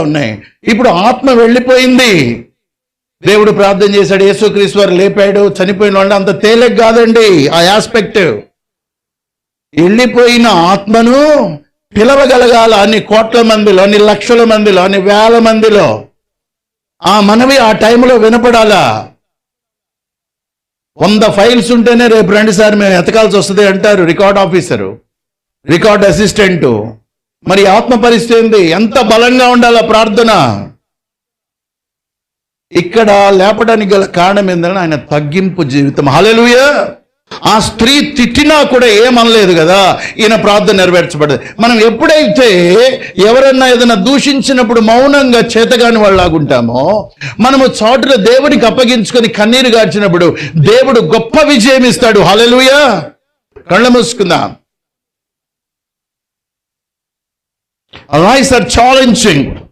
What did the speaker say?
ఉన్నాయి. ఇప్పుడు ఆత్మ వెళ్ళిపోయింది. దేవుడు ప్రార్థన చేశాడు యేసుక్రీస్తు వారు లేపాడు చనిపోయిన వాళ్ళు అంత తేలిక కాదండి ఆ ఆస్పెక్ట్ వెళ్ళిపోయిన ఆత్మను పిలవగలగాల అన్ని కోట్ల మందిలో అన్ని లక్షల మందిలో అన్ని వేల మందిలో. ఆ మనవి ఆ టైంలో వినపడాలా? వంద ఫైల్స్ ఉంటేనే రేపు రండి సార్ మేము ఎతకాల్సి వస్తుంది అంటారు రికార్డ్ ఆఫీసరు రికార్డ్ అసిస్టెంట్. మరి ఆత్మ పరిస్థితి ఏంది? ఎంత బలంగా ఉండాలా ప్రార్థన? ఇక్కడ లేపడానికి గల కారణం ఏంటంటే ఆయన తగ్గింపు జీవితం. హాలెలుయ ఆ స్త్రీ తిట్టినా కూడా ఏమనలేదు కదా? ఈయన ప్రార్థన నెరవేర్చబడదు మనం ఎప్పుడైతే ఎవరన్నా ఏదైనా దూషించినప్పుడు మౌనంగా చేతగాని వాళ్ళలాగుంటామో మనము చాటులో దేవునికి అప్పగించుకొని కన్నీరు గార్చినప్పుడు దేవుడు గొప్ప విజయం ఇస్తాడు. హాలెలుయ కళ్ళ మూసుకుందాం. Our eyes are challenging.